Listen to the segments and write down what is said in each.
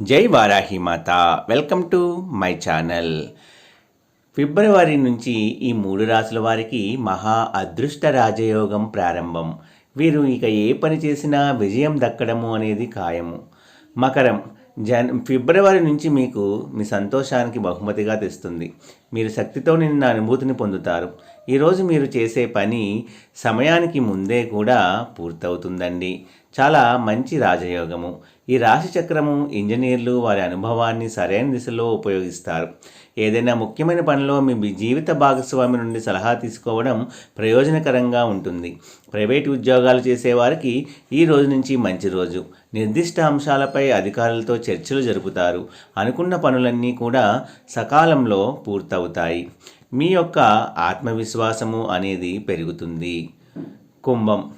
జై వారాహి మాత. Welcome to my channel. ఫిబ్రవరి నుంచి ఈ మూడు రాసుల వారికి మహా అదృష్ట రాజయోగం ప్రారంభం. వీరు ఇక ఏ పని చేసినా విజయం దక్కడము అనేది ఖాయము. మకరం. జన్ ఫిబ్రవరి నుంచి మీకు మీ సంతోషానికి బహుమతిగా తెస్తుంది. మీరు శక్తితో నిన్న అనుభూతిని పొందుతారు. ఈరోజు మీరు చేసే పని సమయానికి ముందే కూడా పూర్తవుతుందండి. చాలా మంచి రాజయోగము. ఈ రాశి చక్రము ఇంజనీర్లు వారి అనుభవాన్ని సరైన దిశలో ఉపయోగిస్తారు. ఏదైనా ముఖ్యమైన పనిలో మీ జీవిత భాగస్వామి నుండి సలహా తీసుకోవడం ప్రయోజనకరంగా ఉంటుంది. ప్రైవేటు ఉద్యోగాలు చేసేవారికి ఈ రోజు నుంచి మంచి రోజు. నిర్దిష్ట అంశాలపై అధికారులతో చర్చలు జరుపుతారు. అనుకున్న పనులన్నీ కూడా సకాలంలో పూర్తవుతాయి. మీ యొక్క ఆత్మవిశ్వాసము అనేది పెరుగుతుంది. కుంభం.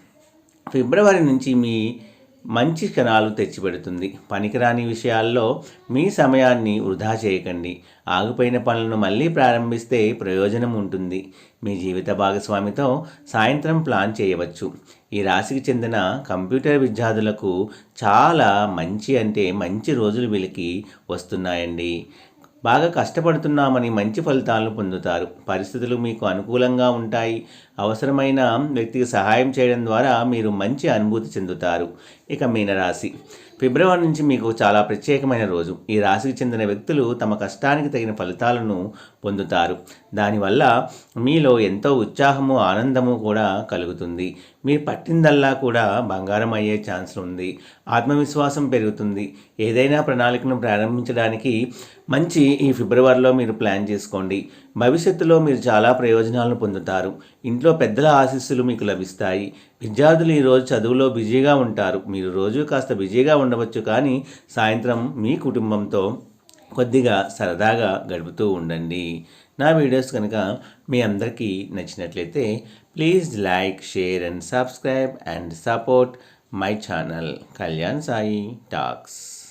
ఫిబ్రవరి నుంచి మీ మంచి క్షణాలు తెచ్చిపెడుతుంది. పనికిరాని విషయాల్లో మీ సమయాన్ని వృధా చేయకండి. ఆగిపోయిన పనులను మళ్ళీ ప్రారంభిస్తే ప్రయోజనం ఉంటుంది. మీ జీవిత భాగస్వామితో సాయంత్రం ప్లాన్ చేయవచ్చు. ఈ రాశికి చెందిన కంప్యూటర్ విద్యార్థులకు చాలా మంచి అంటే మంచి రోజులు వెలికి వస్తున్నాయండి. బాగా కష్టపడుతున్నామని మంచి ఫలితాలను పొందుతారు. పరిస్థితులు మీకు అనుకూలంగా ఉంటాయి. అవసరమైన వ్యక్తికి సహాయం చేయడం ద్వారా మీరు మంచి అనుభూతి చెందుతారు. ఇక మీనరాశి. ఫిబ్రవరి నుంచి మీకు చాలా ప్రత్యేకమైన రోజు. ఈ రాశికి చెందిన వ్యక్తులు తమ కష్టానికి తగిన ఫలితాలను పొందుతారు. దానివల్ల మీలో ఎంతో ఉత్సాహము ఆనందము కూడా కలుగుతుంది. మీరు పట్టిందల్లా కూడా బంగారం అయ్యే ఛాన్స్ ఉంది. ఆత్మవిశ్వాసం పెరుగుతుంది. ఏదైనా ప్రణాళికను ప్రారంభించడానికి మంచి ఈ ఫిబ్రవరిలో మీరు ప్లాన్ చేసుకోండి. భవిష్యత్తులో మీరు చాలా ప్రయోజనాలను పొందుతారు. ఇంట్లో పెద్దల ఆశీస్సులు మీకు లభిస్తాయి. విద్యార్థులు ఈరోజు చదువులో బిజీగా ఉంటారు. మీరు రోజు కాస్త బిజీగా ఉండవచ్చు కానీ సాయంత్రం మీ కుటుంబంతో కొద్దిగా సరదాగా గడుపుతూ ఉండండి. నా వీడియోస్ కనుక మీ అందరికీ నచ్చినట్లయితే please like share and subscribe and support my channel Kalyan Sai talks.